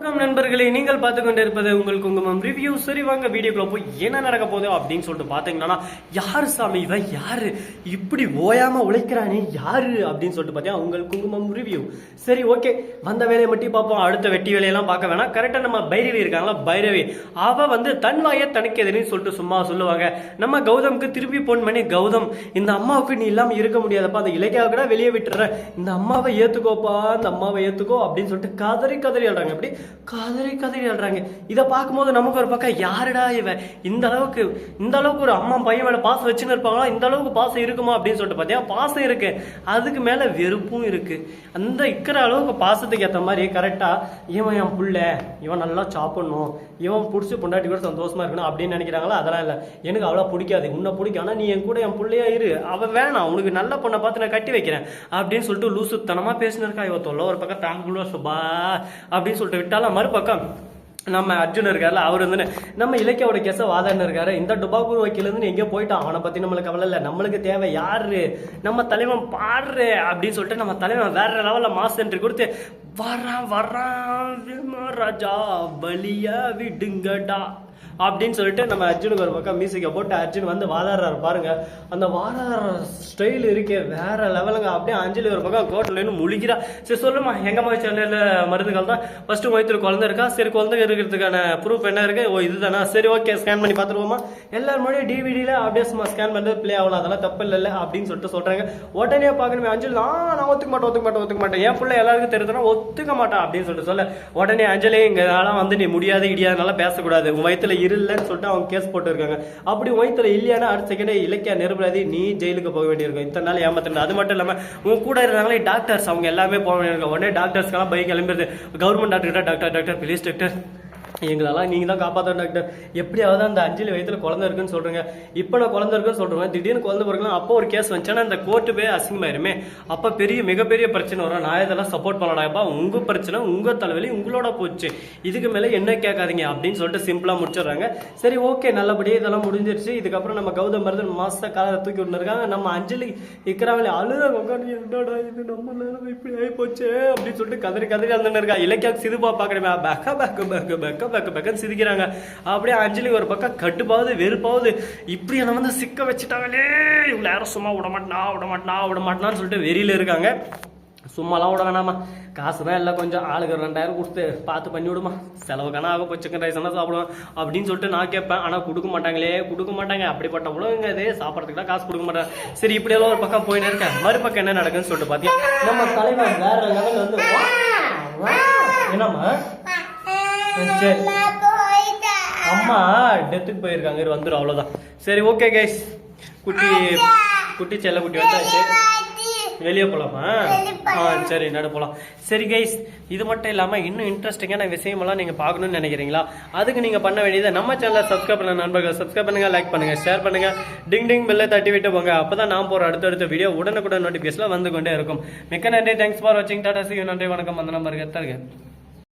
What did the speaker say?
வணக்கம் நண்பர்களே நீங்கள் பார்த்து கொண்டிருப்பது உங்கள் குங்குமம் ரிவ்யூ சரி வாங்க வீடியோக்குள்ள போய் என்ன நடக்க போகுது அப்படின்னு சொல்லிட்டு பார்த்தீங்கன்னா யார் சாமி இவ யாரு? இப்படி ஓயாம உழைக்கிறானே யாரு? அப்படின்னு சொல்லிட்டு பார்த்தீங்கன்னா உங்கள் குங்குமம் ரிவ்யூ சரி ஓகே வந்த வேலையை மட்டும் பார்ப்போம். அடுத்த வெட்டி வேலையெல்லாம் பார்க்க வேணாம். கரெக்டாக நம்ம பைரவி இருக்காங்களா? பைரவி. அவ வந்து தன் தனக்கு தணிக்கதுன்னு சொல்லிட்டு சும்மா சொல்லுவாங்க. நம்ம கௌதம்க்கு திருப்பி போன் பண்ணி கௌதம் இந்த அம்மாவுக்கு நீ இல்லாம இருக்க முடியாதப்பா. அந்த இலக்கியாவை கூட வெளியே விட்டுற இந்த அம்மாவை ஏத்துக்கோப்பா இந்த அம்மாவை ஏத்துக்கோ அப்படின்னு சொல்லிட்டு கதறி கதறி ஆடுறாங்க. அப்படி கதறி கதறி அழுறாங்க. இதை பார்க்கும்போது நமக்கு ஒரு பக்கம் யாருடா இவன் இந்த அளவுக்கு இந்த அளவுக்கு ஒரு அம்மா பையன் மேல பாசம் வச்சுன்னு இருப்பாங்களா? இந்த அளவுக்கு பாசம் இருக்குமா? அப்படின்னு சொல்லிட்டு பார்த்தீங்கன்னா பாசம் இருக்கு. அதுக்கு மேல வெறுப்பும் இருக்கு. அந்த இருக்கிற அளவுக்கு பாசத்துக்கு ஏற்ற மாதிரி கரெக்டா இவன் என் புள்ள. இவன் நல்லா சாப்பிடணும். இவன் பிடிச்சி பொண்டாட்டி கூட சந்தோஷமா இருக்கணும். அப்படின்னு நினைக்கிறாங்களா? அதெல்லாம் இல்லை. எனக்கு அவ்வளோ பிடிக்காது. உன்னை பிடிக்கும். ஆனால் நீ என் கூட என் பிள்ளையா இரு. அவன் வேணாம். உனக்கு நல்ல பொண்ணை பார்த்து நான் கட்டி வைக்கிறேன். அப்படின்னு சொல்லிட்டு லூசுத்தனமா பேசினிருக்கா இவ தொல்லை ஒரு பக்கம் தாங்குள்ள சுபா. அப்படின்னு சொல்லிட்டு விட்டாலும் மறுபக்கம் நம்ம அர்ஜுன் இருக்கார்ல அவர் வந்து நம்ம இலக்கியோட கேச வாதாடினு இருக்காரு. இந்த டுபாக்கூர் வக்கீல் இருந்து எங்கேயோ போயிட்டான். அவனை பத்தி நம்மளுக்கு கவலை இல்லை. நம்மளுக்கு தேவை யாரு? நம்ம தலைவன் பாடுற அப்படின்னு சொல்லிட்டு நம்ம தலைவன் வேற லெவலில் மாஸ் என்று கொடுத்து வரான் வரான் ராஜா பலியா விடுங்கடா. அப்படின்னு சொல்லிட்டு நம்ம அர்ஜுனுக்கு ஒரு பக்கம் மியூசிக்கை போட்டு அர்ஜுன் வந்து வாதாடுறாரு. பாருங்க அந்த வாதாடுற ஸ்டைல் இருக்கே வேற லெவலுங்க அப்படியே அஞ்சலி ஒரு பக்கம் கோட்டில்னு முழிக்கிறா. சரி சொல்லுமா எங்கம்மா சென்னையில் மருந்துகள் தான்? ஃபர்ஸ்ட் வயிற்றுல குழந்தை இருக்கா? சரி குழந்தை இருக்கிறதுக்கான ப்ரூஃப் என்ன இருக்கு? ஓ இதுதானா? சரி ஓகே ஸ்கேன் பண்ணி பார்த்துருவோமா? எல்லாரும் முன்னாடி டிவிடியில் அப்படியே சும்மா ஸ்கேன் பண்ணுறது பிளே ஆகலாம் அதெல்லாம் தப்பு இல்லை அப்படின்னு சொல்லிட்டு சொல்றாங்க. உடனே பார்க்கணுமே அஞ்சலி நான் நான் ஒத்துக்க மாட்டேன் ஒத்துக்க மாட்டேன் ஒத்துக்க மாட்டேன். என் பிள்ளை எல்லாருக்கும் தெரிஞ்சுனா ஒத்துக்க மாட்டான் அப்படின்னு சொல்லிட்டு சொல்ல. உடனே அஞ்சலி இங்கெல்லாம் வந்து நீ முடியாது இடியாதனால பேசக்கூடாது. உன் வயிற்றுல இல்லைன்னு சொல்லிட்டு அவங்க கேஸ் போட்டுருக்காங்க. அப்படி வயித்துல இல்லையானா அடுத்த செகண்டே இலக்கிய நிரபராதி நீ ஜெயிலுக்கு போக வேண்டியிருக்கும். இத்தனை நாள் ஏமாத்தின அது மட்டும் இல்லாமல் உன் கூட இருந்தாங்களே டாக்டர்ஸ் அவங்க எல்லாமே போக வேண்டியிருக்கும். உடனே டாக்டர்ஸ்க்கெல்லாம் bike கிளம்பிடுது. Government doctor doctor doctor please doctor எங்களெல்லாம் நீங்கள் தான் காப்பாற்றணும் டாக்டர். எப்படியாவது அந்த அஞ்சலி வயதில் குழந்தை இருக்குன்னு சொல்கிறீங்க இப்போ நான் குழந்தை இருக்குன்னு சொல்கிறேன் திடீர்னு குழந்தை பிறக்கலாம். அப்போ ஒரு கேஸ் வந்துச்சுன்னா அந்த கோர்ட்டு போய் அசிங்கமாயிருமே. அப்போ பெரிய மிகப்பெரிய பிரச்சனை வரும். நான் இதெல்லாம் சப்போர்ட் பண்ணலாம்ப்பா உங்கள் பிரச்சனை உங்கள் தலைவலி உங்களோட போச்சு. இதுக்கு மேலே என்ன கேட்காதீங்க அப்படின்னு சொல்லிட்டு சிம்பிளாக முடிச்சிடுறாங்க. சரி ஓகே நல்லபடியாக இதெல்லாம் முடிஞ்சிருச்சு. இதுக்கப்புறம் நம்ம கௌதம் மருதன் மாச காலை தூக்கி விட்டுருக்காங்க. நம்ம அஞ்சலி இக்கராவலி அழுத உட்காந்து என்னடா இது? நம்ம நேரம் இப்படி ஆகி போச்சு அப்படின்னு சொல்லிட்டு கதறி கதறி அழுதுன்னு இருக்கா. இலக்கியா சிதுபா பார்க்குறேன் பேக்க பேக்க பேக்க பேக்க. பேக்க பக்கம் சிரிக்கிறாங்க. அப்படியே அஞ்சலி ஒரு பக்கம் கட்டுப்பாவது வெறுப்பாவது. இப்படி என்னை வந்து சிக்க வச்சுட்டாங்களே. இவ்வளோ யாரும் சும்மா விட மாட்டா விட மாட்டா விட மாட்டான்னு சொல்லிட்டு வெறியில் இருக்காங்க. சும்மாலாம் விட வேணாமா காசு தான் எல்லாம் கொஞ்சம் ஆளுக்கு ஒரு ரெண்டாயிரம் கொடுத்து பார்த்து பண்ணி விடுமா. செலவுக்கான ஆக போய் சிக்கன் ரைஸ் தான் சாப்பிடுவேன் அப்படின்னு சொல்லிட்டு நான் கேட்பேன். ஆனால் கொடுக்க மாட்டாங்களே கொடுக்க மாட்டாங்க. அப்படிப்பட்ட உலகங்க இது. சாப்பிட்றதுக்கு தான் காசு கொடுக்க மாட்டாங்க. சரி இப்படியெல்லாம் ஒரு பக்கம் போயின்னு இருக்கேன். மறுபக்கம் என்ன நடக்குன்னு சொல்லிட்டு பார்த்தீங்கன்னா நம்ம தலைவர் வேற லெவல் வந்து என்னம்மா? சரி அம்மா டெத்துக்கு போயிருக்காங்க. இரு வந்துடும் அவ்வளோதான் சரி ஓகே கைஸ் குட்டி குட்டி செல்ல குட்டி வந்தாச்சு. வெளியே போலாமா? ஆ சரி நட போலாம். சரி கைஸ் இது மட்டும் இல்லாம இன்னும் இன்ட்ரெஸ்டிங்கான விஷயமெல்லாம் நீங்க பார்க்கணும்னு நினைக்கிறீங்களா? அதுக்கு நீங்க பண்ண வேண்டியது நம்ம சேனலை சப்ஸ்கிரைப் பண்ண நண்பர்கள் சப்ஸ்கிரைப் பண்ணுங்க லைக் பண்ணுங்க ஷேர் பண்ணுங்க. டிங் டிங் பெல்லை தட்டி விட்டு போங்க. அப்பதான் நான் போற அடுத்தடுத்த வீடியோ உடனுக்குடன் நோட்டிபிகேஷன்ல வந்து கொண்டே இருக்கும். மிக்க நன்றி. தேங்க்ஸ் ஃபார் வாட்சிங் டாடா சி நன்றி வணக்கம். வந்தனம் வருக தருக.